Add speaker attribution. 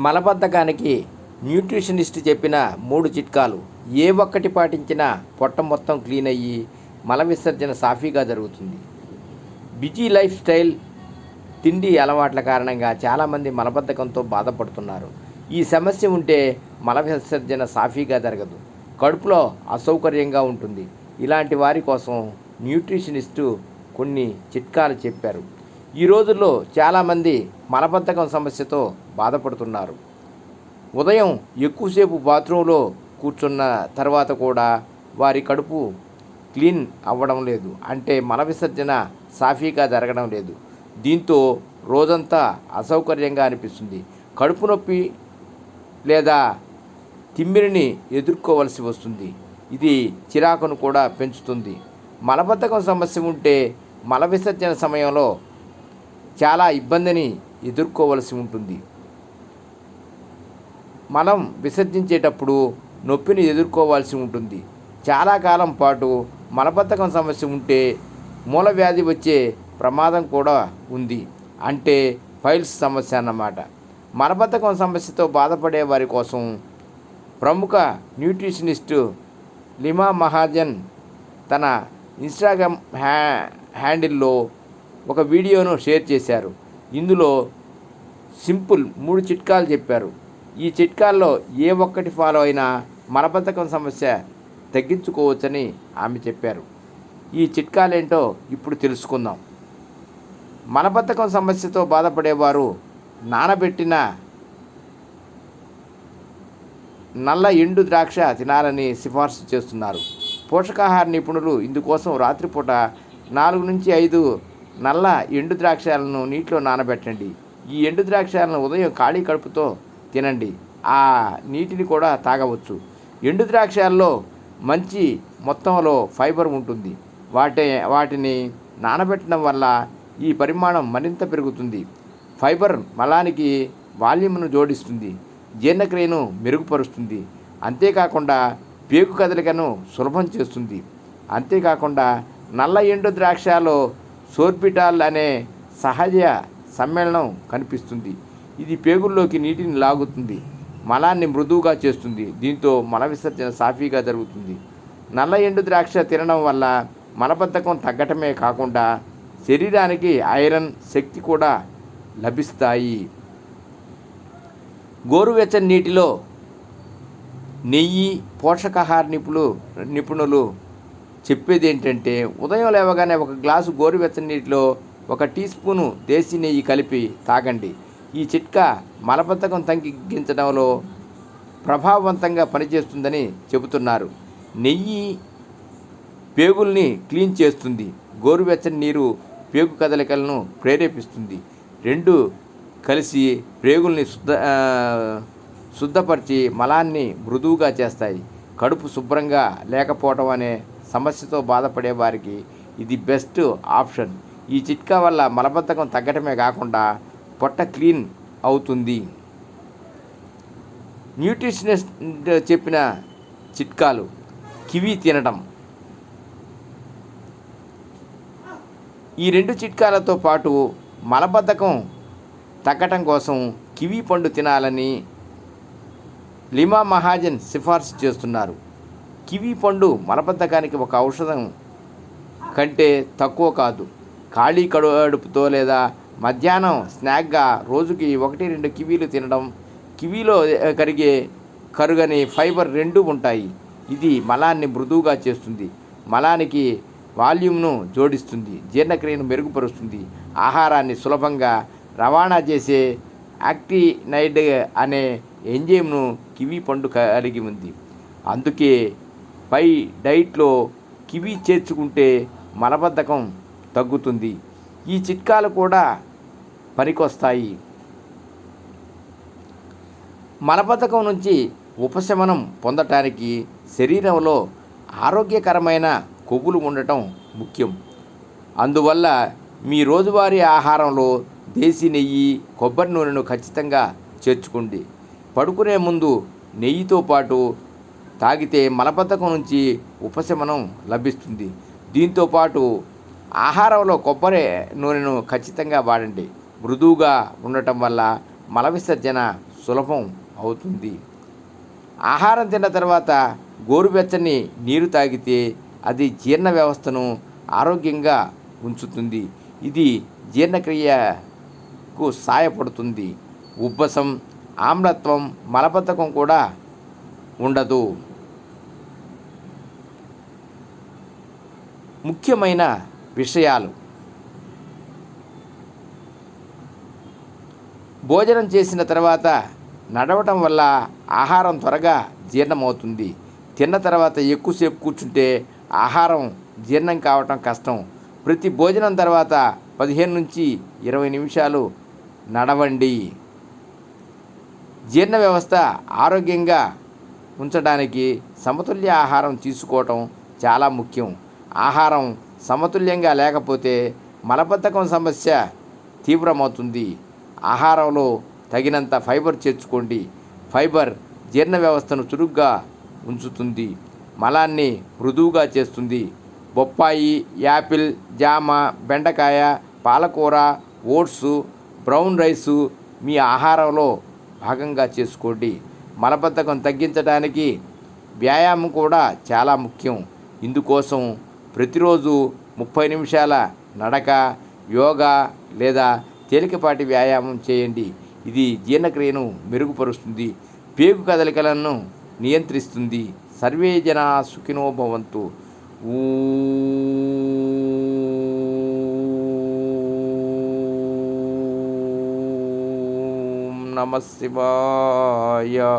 Speaker 1: మలబద్ధకానికి nutritionist చెప్పిన మూడు చిట్కాలు. ఏ ఒక్కటి పాటించినా పొట్ట మొత్తం క్లీన్ అయ్యి మల విసర్జన సాఫీగా జరుగుతుంది. బిజీ లైఫ్ స్టైల్ తిండి అలవాట్ల కారణంగా చాలామంది మలబద్ధకంతో బాధపడుతున్నారు. ఈ సమస్య ఉంటే మల విసర్జన సాఫీగా జరగదు. కడుపులో అసౌకర్యంగా ఉంటుంది. ఇలాంటి వారి కోసం న్యూట్రిషనిస్టు కొన్ని చిట్కాలు చెప్పారు. ఈ రోజుల్లో చాలామంది మలబద్ధకం సమస్యతో బాధపడుతున్నారు. ఉదయం ఎక్కువసేపు బాత్రూంలో కూర్చున్న తర్వాత కూడా వారి కడుపు క్లీన్ అవ్వడం లేదు. అంటే మల విసర్జన సాఫీగా జరగడం లేదు. దీంతో రోజంతా అసౌకర్యంగా అనిపిస్తుంది. కడుపు నొప్పి లేదా తిమ్మిరిని ఎదుర్కోవలసి వస్తుంది. ఇది చిరాకును కూడా పెంచుతుంది. మలబద్ధకం సమస్య ఉంటే మల విసర్జన సమయంలో చాలా ఇబ్బందిని ఎదుర్కోవలసి ఉంటుంది. మనం విసర్జించేటప్పుడు నొప్పిని ఎదుర్కోవాల్సి ఉంటుంది. చాలా కాలం పాటు మలబద్ధకం సమస్య ఉంటే మూల వ్యాధి వచ్చే ప్రమాదం కూడా ఉంది. అంటే ఫైల్స్ సమస్య అన్నమాట. మలబద్ధకం సమస్యతో బాధపడే వారి కోసం ప్రముఖ న్యూట్రిషనిస్టు లిమా మహాజన్ తన ఇన్స్టాగ్రామ్ హ్యా హ్యాండిల్లో ఒక వీడియోను షేర్ చేశారు. ఇందులో సింపుల్ మూడు చిట్కాలు చెప్పారు. ఈ చిట్కాల్లో ఏ ఒక్కటి ఫాలో అయినా మలబద్ధకం సమస్య తగ్గించుకోవచ్చని ఆమె చెప్పారు. ఈ చిట్కాలేంటో ఇప్పుడు తెలుసుకుందాం. మలబద్ధకం సమస్యతో బాధపడేవారు నానబెట్టిన నల్ల ఎండు ద్రాక్ష తినాలని సిఫార్సు చేస్తున్నారు. పోషకాహార నిపుణులు ఇందుకోసం రాత్రిపూట నాలుగు నుంచి ఐదు నల్ల ఎండు ద్రాక్షాలను నీటిలో నానబెట్టండి. ఈ ఎండు ద్రాక్షాలను ఉదయం ఖాళీ కడుపుతో తినండి. ఆ నీటిని కూడా తాగవచ్చు. ఎండు ద్రాక్షాల్లో మంచి మొత్తంలో ఫైబర్ ఉంటుంది. వాటి వాటిని నానబెట్టడం వల్ల ఈ పరిమాణం మరింత పెరుగుతుంది. ఫైబర్ మలానికి వాల్యూమ్ను జోడిస్తుంది. జీర్ణక్రియను మెరుగుపరుస్తుంది. అంతేకాకుండా పేగు కదలికను సులభం చేస్తుంది. అంతేకాకుండా నల్ల ఎండు ద్రాక్షలో సోర్పిటాల్ అనే సహజ సమ్మేళనం కనిపిస్తుంది. ఇది పేగుల్లోకి నీటిని లాగుతుంది. మలాన్ని మృదువుగా చేస్తుంది. దీంతో మల విసర్జన సాఫీగా జరుగుతుంది. నల్ల ఎండు ద్రాక్ష తినడం వల్ల మలబద్ధకం తగ్గటమే కాకుండా శరీరానికి ఐరన్ శక్తి కూడా లభిస్తాయి. గోరువెచ్చని నీటిలో నెయ్యి పోషకాహార నిపుణులు నిపుణులు చెప్పేది ఏంటంటే ఉదయం లేవగానే ఒక గ్లాసు గోరువెచ్చని నీటిలో ఒక టీ స్పూను దేశీ నెయ్యి కలిపి తాగండి. ఈ చిట్కా మలబద్ధకం తగ్గించడంలో ప్రభావవంతంగా పనిచేస్తుందని చెబుతున్నారు. నెయ్యి పేగుల్ని క్లీన్ చేస్తుంది. గోరువెచ్చని నీరు పేగు కదలికలను ప్రేరేపిస్తుంది. రెండు కలిసి ప్రేగుల్ని శుద్ధ శుద్ధపరిచి మలాన్ని మృదువుగా చేస్తాయి. కడుపు శుభ్రంగా లేకపోవటం అనే సమస్యతో బాధపడే వారికి ఇది బెస్ట్ ఆప్షన్. ఈ చిట్కా వల్ల మలబద్ధకం తగ్గటమే కాకుండా పొట్ట క్లీన్ అవుతుంది. న్యూట్రిషనిస్ట్ చెప్పిన చిట్కాలు కివి తినడం. ఈ రెండు చిట్కాలతో పాటు మలబద్ధకం తగ్గటం కోసం కివీ పండు తినాలని లిమా మహాజన్ సిఫార్సు చేస్తున్నారు. కివీ పండు మలబద్ధకానికి ఒక ఔషధం కంటే తక్కువ కాదు. ఖాళీ కడుపుతో లేదా మధ్యాహ్నం స్నాక్గా రోజుకి ఒకటి రెండు కివీలు తినడం కివీలో కరిగే కరుగని ఫైబర్ రెండు ఉంటాయి. ఇది మలాన్ని మృదువుగా చేస్తుంది. మలానికి వాల్యూమ్ను జోడిస్తుంది జీర్ణక్రియను మెరుగుపరుస్తుంది ఆహారాన్ని సులభంగా రవాణా చేసే యాక్టినైడ్ అనే ఎంజైమ్ను కివీ పండు కలిగి ఉంది. అందుకే పై డైట్లో కివీ చేర్చుకుంటే మలబద్ధకం తగ్గుతుంది. ఈ చిట్కాలు కూడా పనికొస్తాయి. మలబద్ధకం నుంచి ఉపశమనం పొందటానికి శరీరంలో ఆరోగ్యకరమైన కొవ్వులు ఉండటం ముఖ్యం. అందువల్ల మీ రోజువారీ ఆహారంలో దేశీ నెయ్యి కొబ్బరి నూనెను ఖచ్చితంగా చేర్చుకోండి. పడుకునే ముందు నెయ్యితో పాటు తాగితే మలబద్ధకం నుంచి ఉపశమనం లభిస్తుంది. దీంతో పాటు ఆహారంలో కొబ్బరి నూనెను ఖచ్చితంగా వాడండి. మృదువుగా ఉండటం వల్ల మల విసర్జన సులభం అవుతుంది. ఆహారం తిన్న తర్వాత గోరువెచ్చని నీరు తాగితే అది జీర్ణ వ్యవస్థను ఆరోగ్యంగా ఉంచుతుంది. ఇది జీర్ణక్రియకు సహాయపడుతుంది ఉబ్బసం ఆమ్లత్వం మలబద్ధకం కూడా ఉండదు. ముఖ్యమైన విషయాలు. భోజనం చేసిన తర్వాత నడవటం వల్ల ఆహారం త్వరగా జీర్ణమవుతుంది. తిన్న తర్వాత ఎక్కువసేపు కూర్చుంటే ఆహారం జీర్ణం కావటం కష్టం. ప్రతి భోజనం తర్వాత పదిహేను నుంచి ఇరవై నిమిషాలు నడవండి. జీర్ణ వ్యవస్థ ఆరోగ్యంగా ఉంచడానికి సమతుల్య ఆహారం తీసుకోవటం చాలా ముఖ్యం. ఆహారం సమతుల్యంగా లేకపోతే మలబద్ధకం సమస్య తీవ్రమవుతుంది. ఆహారంలో తగినంత ఫైబర్ చేర్చుకోండి. ఫైబర్ జీర్ణ వ్యవస్థను చురుగ్గా ఉంచుతుంది. మలాన్ని మృదువుగా చేస్తుంది. బొప్పాయి యాపిల్ జామ బెండకాయ పాలకూర ఓట్స్ బ్రౌన్ రైసు మీ ఆహారంలో భాగంగా చేసుకోండి. మలబద్ధకం తగ్గించడానికి వ్యాయామం కూడా చాలా ముఖ్యం. ఇందుకోసం ప్రతిరోజు ముప్పై నిమిషాల నడక యోగా లేదా తేలికపాటి వ్యాయామం చేయండి. ఇది జీర్ణక్రియను మెరుగుపరుస్తుంది. పేగు కదలికలను నియంత్రిస్తుంది. సర్వే జన సుఖినోభవంతు ఊ நம சிவாயா